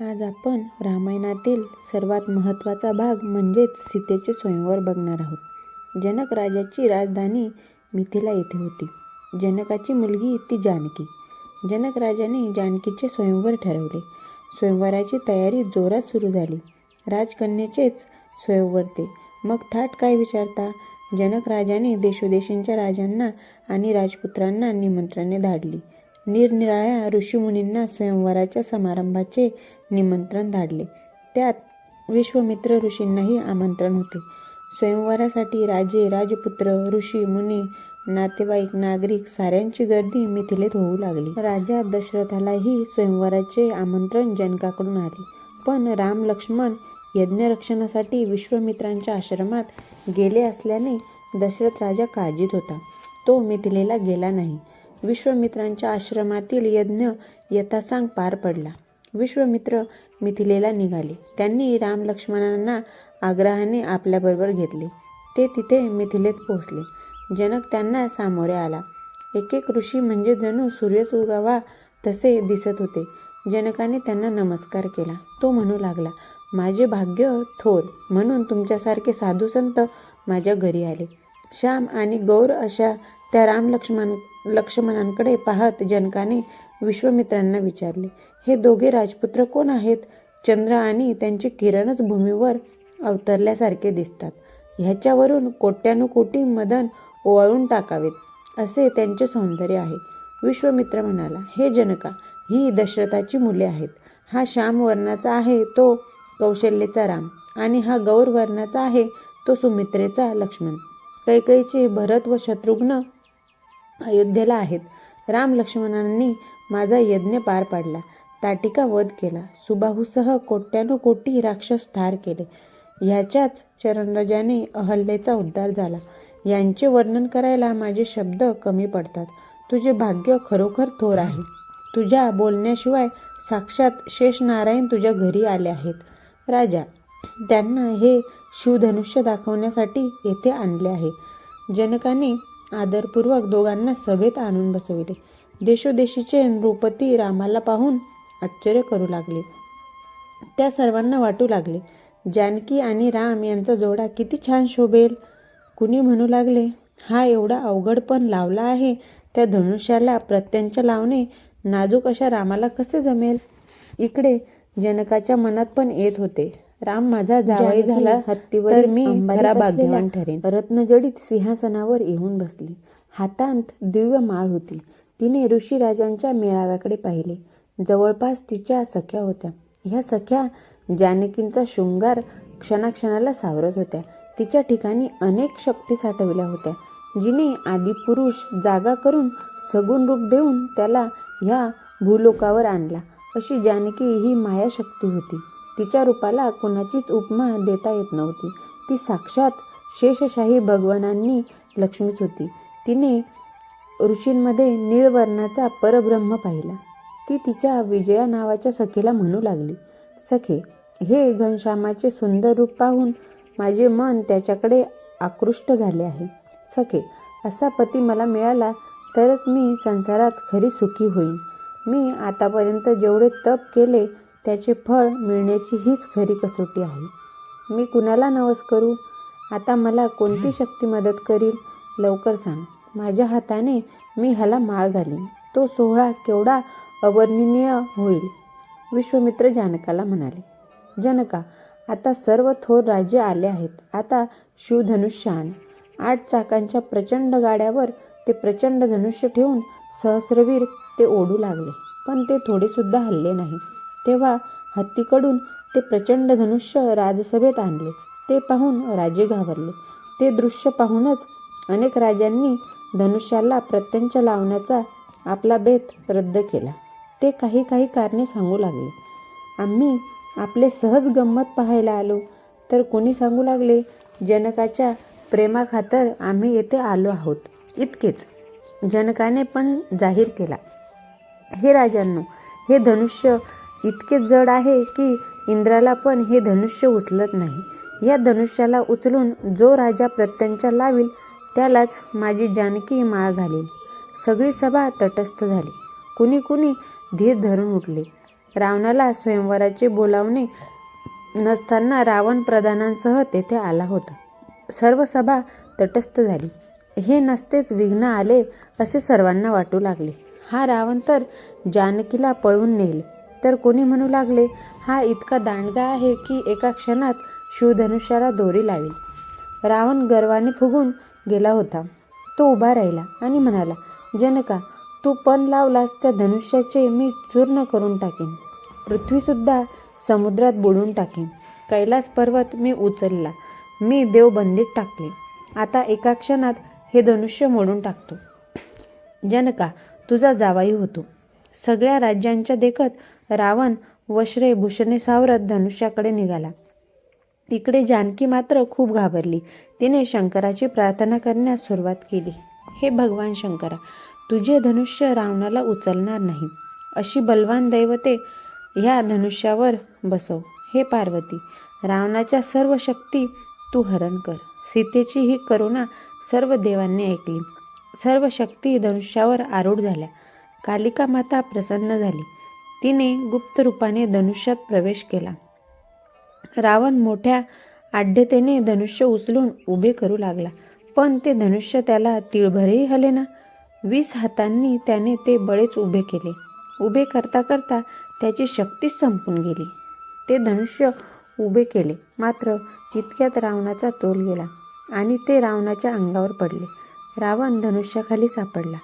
आज आपण रामायणातील सर्वात महत्त्वाचा भाग म्हणजेच सीतेचे स्वयंवर बघणार आहोत. जनक राजाची राजधानी मिथिला येथे होती. जनकाची मुलगी ती जानकी. जनक राजाने जानकीचे स्वयंवर ठरवले. स्वयंवराची तयारी जोरात सुरू झाली. राजकन्येचेच स्वयंवर ते. मग थाट काय विचारता? जनक राजाने देशोदेशींच्या राजांना आणि राजपुत्रांना निमंत्रणे धाडली. निरनिराळ्या ऋषीमुनींना स्वयंवराच्या समारंभाचे निमंत्रण धाडले. त्यात विश्वमित्र ऋषींनाही आमंत्रण होते. स्वयंवरासाठी राजे राजपुत्र ऋषी मुनी नातेवाईक नागरिक साऱ्यांची गर्दी मिथिलेत होऊ लागली. राजा दशरथालाही स्वयंवराचे आमंत्रण जनकाकडून आले. पण राम लक्ष्मण यज्ञरक्षणासाठी विश्वमित्रांच्या आश्रमात गेले असल्याने दशरथ राजा काळजीत होता. तो मिथिलेला गेला नाही. विश्वमित्रांच्या आश्रमातील यज्ञ यथासांग पार पडला. विश्वमित्र मिथिलेला निघाले. त्यांनी राम लक्ष्मणांना आग्रहाने आपल्याबरोबर घेतले. ते तिथे मिथिलेत पोहोचले. जनक त्यांना सामोरे आला. एक एक ऋषी म्हणजे जणू सूर्यच उगावा तसे दिसत होते. जनकाने त्यांना नमस्कार केला. तो म्हणू लागला माझे भाग्य थोर. म्हणून तुमच्यासारखे साधू संत माझ्या घरी आले. श्याम आणि गौर अशा त्या राम लक्ष्मण लक्ष्मणांकडे पाहत जनकाने विश्वमित्रांना विचारले हे दोघे राजपुत्र कोण आहेत? चंद्र आणि त्यांचे किरणच भूमीवर अवतरल्यासारखे दिसतात. ह्याच्यावरून कोट्यानुकोटी मदन ओवाळून टाकावेत असे त्यांचे सौंदर्य आहे. विश्वमित्र म्हणाला हे जनका ही दशरथाची मुले आहेत. हा श्याम वर्णाचा आहे तो कौशल्येचा राम. आणि हा गौर वर्णाचा आहे तो सुमित्रेचा लक्ष्मण. कैकईचे भरत व शत्रुघ्न अयोध्येला आहेत. राम लक्ष्मणांनी माझा यज्ञ पार पाडला. ताटिका वध केला. सुबाहूसह कोट्यानुकोटी राक्षस ठार केले. ह्याच्याच चरणराजाने अहल्येचा उद्धार झाला. यांचे वर्णन करायला माझे शब्द कमी पडतात. तुझे भाग्य खरोखर थोर आहे. तुझ्या बोलण्याशिवाय साक्षात शेष नारायण तुझ्या घरी आले आहेत. राजा त्यांना हे शिवधनुष्य दाखवण्यासाठी येथे आणले आहे. जनकाने आदरपूर्वक दोघांना सभेत आणून बसविले. देशोदेशीचे नृपती रामाला पाहून आश्चर्य करू लागले. त्या सर्वांना वाटू लागले जानकी आणि राम यांचा जोडा किती छान शोभेल. कुणी म्हणू लागले हा एवढा अवघड पण लावला आहे त्या धनुष्याला प्रत्यंच लावणे नाजूक अशा रामाला कसे जमेल? इकडे जनकाच्या मनात पण येत होते. राम माझा जावई झाला हत्तीवर मी खरा भाग्यवान ठरेन. रत्नजडीत सिंहासनावर येऊन बसली. हातात दिव्य माळ होती. तिने ऋषीराजांच्या मेळाव्याकडे पाहिले. जवळपास तिच्या सख्या होत्या. ह्या सख्या जानकींचा शृंगार क्षणाक्षणाला सावरत होत्या. तिच्या ठिकाणी अनेक शक्ती साठवल्या होत्या. जिने आदिपुरुष जागा करून सगुण रूप देऊन त्याला ह्या भूलोकावर आणला. अशी जानकी ही मायाशक्ती होती. तिच्या रूपाला कोणाचीच उपमा देता येत नव्हती. ती साक्षात शेषशाही भगवानांनी लक्ष्मीच होती. तिने ऋषींमध्ये निळवर्णाचा परब्रह्म पाहिला. ती तिच्या विजया नावाच्या सखीला म्हणू लागली. सखे हे घनश्यामाचे सुंदर रूप पाहून माझे मन त्याच्याकडे आकृष्ट झाले आहे. सखे असा पती मला मिळाला तरच मी संसारात खरी सुखी होईन. मी आतापर्यंत जेवढे तप केले त्याचे फळ मिळण्याची हीच खरी कसोटी आहे. मी कुणाला नवस करू? आता मला कोणती शक्ती मदत करील? लवकर सांग. माझ्या हाताने मी ह्याला माळ घालीन. तो सोहळा केवढा अवर्णनीय होईल? विश्वमित्र जानकाला म्हणाले. जनका आता सर्व थोर राज्य आले आहेत. आता शिवधनुष्यान. आठ चाकांच्या प्रचंड गाड्यावर ते प्रचंड धनुष्य ठेवून सहस्रवीर ते ओढू लागले. पण ते थोडेसुद्धा हल्ले नाही. तेव्हा हत्तीकडून ते प्रचंड धनुष्य राजसभेत आणले. ते पाहून राजे घाबरले. ते दृश्य पाहूनच अनेक राजांनी धनुष्याला प्रत्यंच लावण्याचा आपला बेत रद्द केला. ते काही काही कारणे सांगू लागले. आम्ही आपले सहज गंमत पाहायला आलो. तर कोणी सांगू लागले? जनकाच्या प्रेमाखातर आम्ही येथे आलो आहोत. इतकेच. जनकाने पण जाहीर केला. हे राजांनो हे धनुष्य इतके जड आहे की इंद्राला पण हे धनुष्य उचलत नाही. या धनुष्याला उचलून जो राजा प्रत्यंचा लावील त्यालाच माझी जानकी माळ घालील. सगळी सभा तटस्थ झाली. कुणी कुणी धीर धरून उठले. रावणाला स्वयंवराचे बोलावणे नसताना रावण प्रधानांसह तेथे आला होता. सर्व सभा तटस्थ झाली. हे नसतेच विघ्न आले असे सर्वांना वाटू लागले. हा रावण तर जानकीला पळवून नेले तर कोणी म्हणू लागले हा इतका दांडगा आहे की एका क्षणात शिवधनुष्याला दोरी लावेल. रावण गर्वाने फुगून गेला होता. तो उभा राहिला आणि म्हणाला जनका तू पण लावलास त्या धनुष्याचे मी चूर्ण करून टाकेन. पृथ्वीसुद्धा समुद्रात बुडून टाकेन. कैलास पर्वत मी उचलला. मी देवबंदीत टाकले. आता एका क्षणात हे धनुष्य मोडून टाकतो. जनका तुझा जावाई होतो. सगळ्या राज्यांच्या देखत रावण वश्रे भूषणे सावरत धनुष्याकडे निघाला. इकडे जानकी मात्र खूप घाबरली. तिने शंकराची प्रार्थना करण्यास सुरुवात केली. हे भगवान शंकरा तुझे धनुष्य रावणाला उचलणार नाही. अशी बलवान दैवते ह्या धनुष्यावर बसव. हे पार्वती रावणाच्या सर्व शक्ती तू हरण कर. सीतेची ही करुणा सर्व देवांनी ऐकली. सर्व शक्ती धनुष्यावर आरूढ झाल्या. कालिका माता प्रसन्न झाली. तिने गुप्त रूपाने धनुष्यात प्रवेश केला. रावण मोठ्या आढ्यतेने धनुष्य उचलून उभे करू लागला पण ते धनुष्य त्याला तिळभरही हलेना वीस हातांनी त्याने ते बळेच उभे केले. उभे करता करता त्याची शक्तीच संपून गेली. ते धनुष्य उभे केले मात्र तितक्यात रावणाचा तोल गेला आणि ते रावणाच्या अंगावर पडले. रावण धनुष्याखाली सापडला.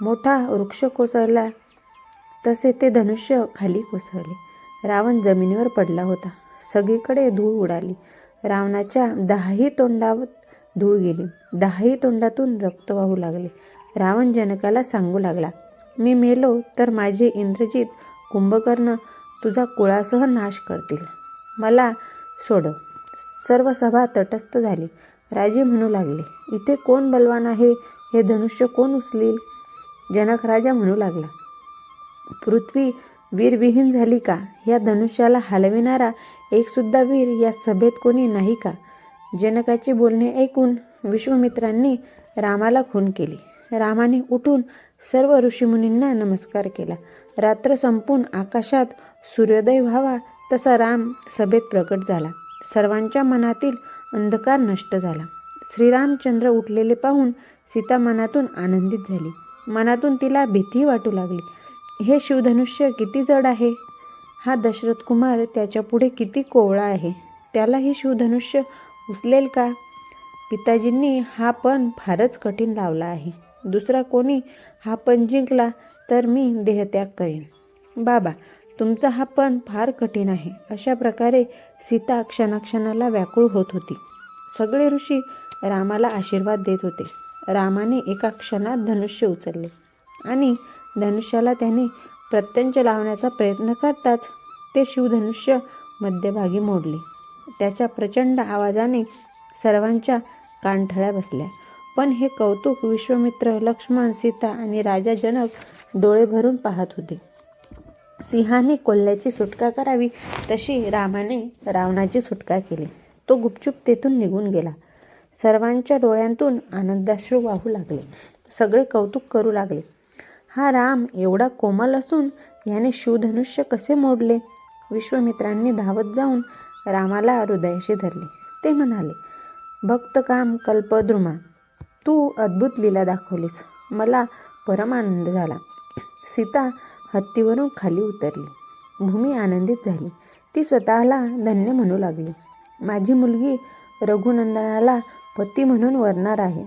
मोठा वृक्ष कोसळला तसे ते धनुष्य खाली कोसळले. रावण जमिनीवर पडला होता. सगळीकडे धूळ उडाली. रावणाच्या दहाही तोंडावर धूळ गेली. दहाही तोंडातून रक्त वाहू लागले. रावण जनकाला सांगू लागला मी मेलो तर माझे इंद्रजित कुंभकर्ण तुझा कुळासह नाश करतील. मला सोडव. सर्व सभा तटस्थ झाली. राजे म्हणू लागले इथे कोण बलवान आहे? हे धनुष्य कोण उचलील? जनक राजा म्हणू लागला पृथ्वी वीरविहीन झाली का? या धनुष्याला हलविणारा एकसुद्धा वीर या सभेत कोणी नाही का? जनकाचे बोलणे ऐकून विश्वमित्रांनी रामाला खून केली. रामाने उठून सर्व ऋषीमुनींना नमस्कार केला. रात्र संपून आकाशात सूर्योदय व्हावा तसा राम सभेत प्रकट झाला. सर्वांच्या मनातील अंधकार नष्ट झाला. श्रीरामचंद्र उठलेले पाहून सीता मनातून आनंदित झाली. मनातून तिला भीती वाटू लागली. हे शिवधनुष्य किती जड आहे? हा दशरथ कुमार त्याच्या पुढे किती कोवळा आहे? त्याला हे शिवधनुष्य उचलेल का? पिताजींनी हा पण फारच कठीण लावला आहे. दुसरा कोणी हा पण जिंकला तर मी देहत्याग करेन. बाबा तुमचा हा पण फार कठीण आहे. अशा प्रकारे सीता क्षणाक्षणाला व्याकुळ होत होती. सगळे ऋषी रामाला आशीर्वाद देत होते. रामाने एका क्षणात धनुष्य उचलले आणि धनुष्याला त्याने प्रत्यंच लावण्याचा प्रयत्न करताच ते शिवधनुष्य मध्यभागी मोडले. त्याच्या प्रचंड आवाजाने सर्वांच्या कानठळ्या बसल्या. पण हे कौतुक विश्वमित्र लक्ष्मण सीता आणि राजा जनक डोळे भरून पाहत होते. सिंहाने कोल्ह्याची सुटका करावी तशी रामाने रावणाची सुटका केली. तो गुपचूप तेथून निघून गेला. सर्वांच्या डोळ्यांतून आनंदाश्रू वाहू लागले. सगळे कौतुक करू लागले. हा राम एवढा कोमल असून याने शिवधनुष्य कसे मोडले? विश्वमित्रांनी धावत जाऊन रामाला हृदयाशी धरले. ते म्हणाले भक्त काम कल्पद्रुमा तू अद्भुत लीला दाखवलीस. मला परम आनंद झाला. सीता हत्तीवरून खाली उतरली. भूमी आनंदित झाली. ती स्वतःला धन्य म्हणू लागली. माझी मुलगी रघुनंदनाला पती म्हणून वरणार आहे.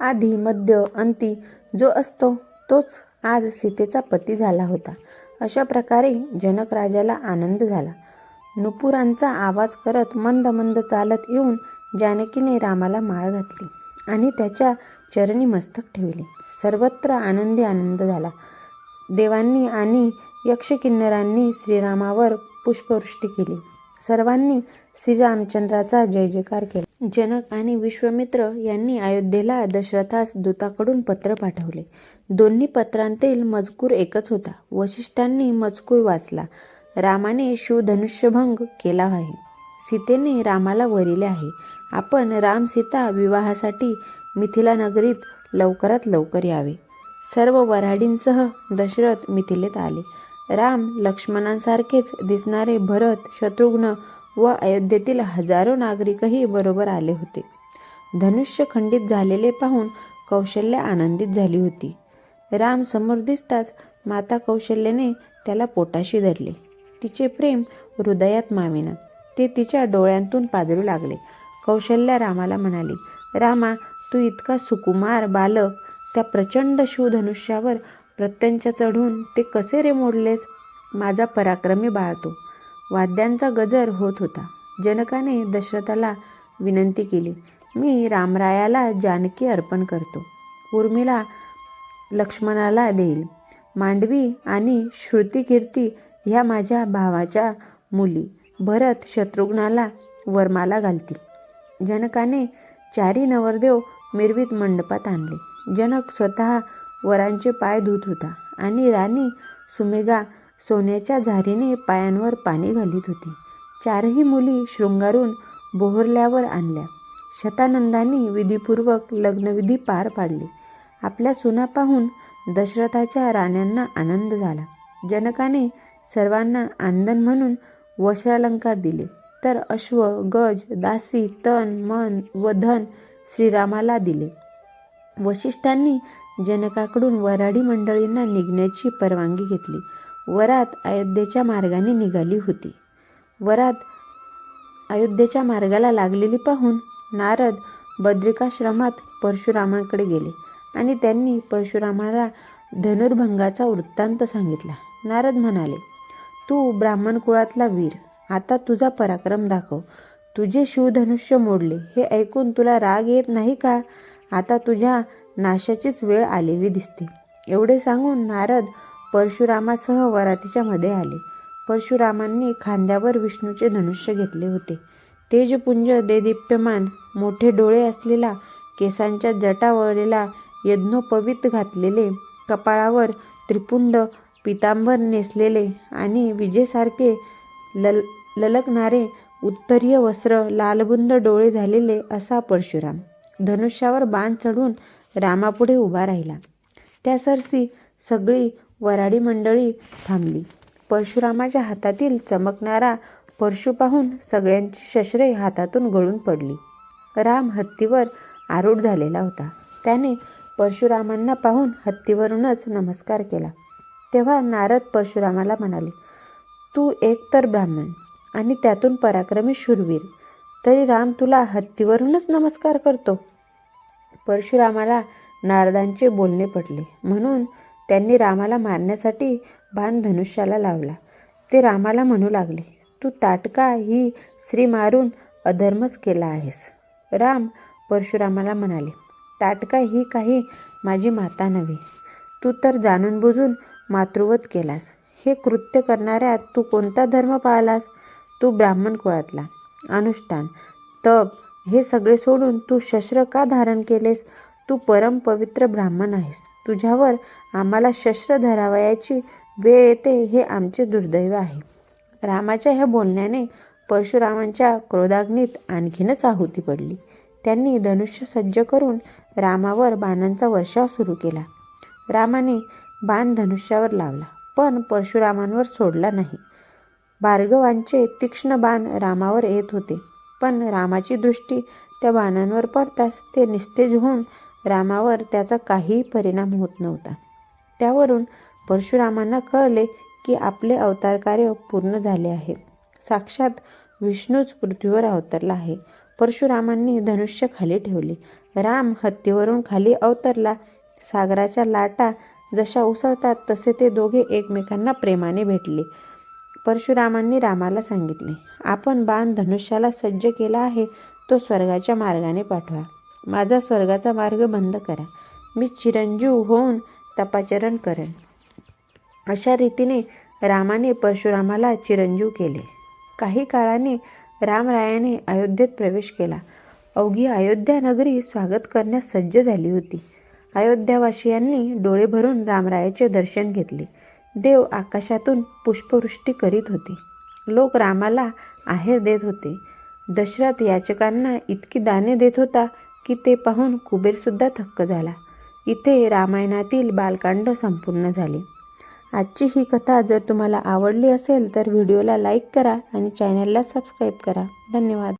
आधी मध्य अंती जो असतो तोच आज सीतेचा पती झाला होता. अशा प्रकारे जनक राजाला आनंद झाला. नुपुरांचा आवाज करत मंद मंद चालत येऊन जानकीने रामाला माळ घातली आणि त्याच्या चरणी मस्तक ठेवले. सर्वत्र आनंदी आनंद झाला. देवांनी आणि यक्षकिन्नरांनी श्रीरामावर पुष्पवृष्टी केली. सर्वांनी श्रीरामचंद्राचा जय जयकार केला. जनक आणि विश्वामित्र यांनी अयोध्येला दशरथास दूताकडून पत्र पाठवले. दोन्ही पत्रांतील मजकूर एकच होता. वशिष्ठांनी मजकूर वाचला. रामाने शिवधनुष्यभंग केला आहे. सीतेने रामाला वरिले आहे. आपण राम सीता विवाहासाठी मिथिला नगरीत लवकरात लवकर यावे. सर्व वऱ्हाडींसह दशरथ मिथिलेत आले. राम लक्ष्मणांसारखेच दिसणारे भरत शत्रुघ्न व अयोध्येतील हजारो नागरिकही बरोबर आले होते. धनुष्य खंडित झालेले पाहून कौशल्या आनंदित झाली होती. राम समोर दिसताच माता कौशल्याने त्याला पोटाशी धरले. तिचे प्रेम हृदयात मावेना. ते तिच्या डोळ्यांतून पाजरू लागले. कौशल्या रामाला म्हणाली रामा तू इतका सुकुमार बालक त्या प्रचंड शिवधनुष्यावर प्रत्यंच चढून ते कसे रे मोडलेस? माझा पराक्रमी बाळतो वाद्यांचा गजर होत होता. जनकाने दशरथाला विनंती केली मी रामरायाला जानकी अर्पण करतो. उर्मिला लक्ष्मणाला देईल. मांडवी आणि श्रुतिकीर्ती ह्या माझ्या भावाच्या मुली. भरत शत्रुघ्नाला वरमाला घालतील. जनकाने चारी नवरदेव मिरवीत मंडपात आणले. जनक स्वतः वरांचे पाय धुत होता आणि राणी सुमेगा सोन्याच्या झारीने पायांवर पाणी घालीत होती. चारही मुली शृंगारून बोहरल्यावर आणल्या. शतानंदांनी विधीपूर्वक लग्नविधी पार पाडली. आपल्या सुना पाहून दशरथाच्या राण्यांना आनंद झाला. जनकाने सर्वांना आनंद म्हणून वस्त्रालंकार दिले. तर अश्व गज दासी तन मन व धन श्रीरामाला दिले. वशिष्ठांनी जनकाकडून वराडी मंडळींना निघण्याची परवानगी घेतली. वरात अयोध्येच्या मार्गाने निघाली होती. वरात अयोध्येच्या मार्गाला लागलेली पाहून नारद बद्रिकाश्रमात परशुरामाकडे गेले आणि त्यांनी परशुरामाला धनुर्भंगाचा वृत्तांत सांगितला. नारद म्हणाले तू ब्राह्मण कुळातला वीर आता तुझा पराक्रम दाखव. तुझे शिवधनुष्य मोडले. हे ऐकून तुला राग येत नाही का? आता तुझ्या नाशाचीच वेळ आलेली दिसते. एवढे सांगून नारद परशुरामासह वरातीच्या मध्ये आले. परशुरामांनी खांद्यावर विष्णूचे धनुष्य घेतले होते. तेजपुंज देदीप्यमान मोठे डोळे असलेला केसांच्या जटा वळलेला यज्ञोपवीत घातलेले कपाळावर त्रिपुंड पितांबर नेसलेले आणि विजेसारखे लल ललकणारे उत्तरीय वस्त्र लालबुंद डोळे झालेले असा परशुराम धनुष्यावर बाण चढून रामापुढे उभा राहिला. त्या सरसी सगळी वराडी मंडळी थांबली. परशुरामाच्या हातातील चमकणारा परशु पाहून सगळ्यांची शस्त्रे हातातून गळून पडली. राम हत्तीवर आरूढ झालेला होता. त्याने परशुरामांना पाहून हत्तीवरूनच नमस्कार केला. तेव्हा नारद परशुरामाला म्हणाले तू एक तर ब्राह्मण आणि त्यातून पराक्रमी शूरवीर. तरी राम तुला हत्तीवरूनच नमस्कार करतो. परशुरामाला नारदांचे बोलणे पटले. म्हणून त्यांनी रामाला मारण्यासाठी बाण धनुष्याला लावला. ते रामाला म्हणू लागले तू ताटका ही स्त्री मारून अधर्मच केला आहेस. राम परशुरामाला म्हणाले ताटका ही काही माझी माता नव्हे. तू तर जाणून बुजून मातृवत केलास. हे कृत्य करणाऱ्या तू कोणता धर्म पाळलास? तू ब्राह्मण कुळातला. अनुष्ठान तप हे सगळे सोडून तू शस्त्र का धारण केलेस? तू परम पवित्र ब्राह्मण आहेस. तुझ्यावर आम्हाला शस्त्र धरावयाची वेळ येते हे आमचे दुर्दैव आहे. रामाच्या ह्या बोलण्याने परशुरामांच्या क्रोधाग्नीत आणखीनच आहुती पडली. त्यांनी धनुष्य सज्ज करून रामावर बाणांचा वर्षाव सुरू केला. रामाने बाण धनुष्यावर लावला पण परशुरामांवर सोडला नाही. भार्गवांचे तीक्ष्ण बाण रामावर येत होते पण रामाची दृष्टी त्या बाणांवर पडताच ते निस्तेज होऊन रामावर त्याचा काहीही परिणाम होत नव्हता. त्यावरून परशुरामांना कळले की आपले अवतार कार्य पूर्ण झाले आहे. साक्षात विष्णूच पृथ्वीवर अवतरला आहे. परशुरामांनी धनुष्य खाली ठेवले. राम हत्तीवरून खाली अवतरला. सागराच्या लाटा जशा उसळतात तसे ते दोघे एकमेकांना प्रेमाने भेटले. परशुरामांनी रामाला सांगितले आपण बाण धनुष्याला सज्ज केला आहे तो स्वर्गाच्या मार्गाने पाठवा. माझा स्वर्गाचा मार्ग बंद करा. मी चिरंजीव होऊन तपाचरण करेन. अशा रीतीने रामाने परशुरामाला चिरंजीव केले. काही काळाने रामरायाने अयोध्येत प्रवेश केला. अवघी अयोध्या नगरी स्वागत करण्यास सज्ज झाली होती. अयोध्यावासियांनी डोळे भरून रामरायाचे दर्शन घेतले. देव आकाशातून पुष्पवृष्टी करीत होते. लोक रामाला आहेर देत होते. दशरथ याचकांना इतकी दाने देत होता की ते पाहून कुबेरसुद्धा थक्क झाला. इथे रामायणातील बालकांड संपूर्ण झाले. आजची ही कथा जर तुम्हाला आवडली असेल तर व्हिडिओला लाईक करा आणि चॅनलला सबस्क्राईब करा. धन्यवाद.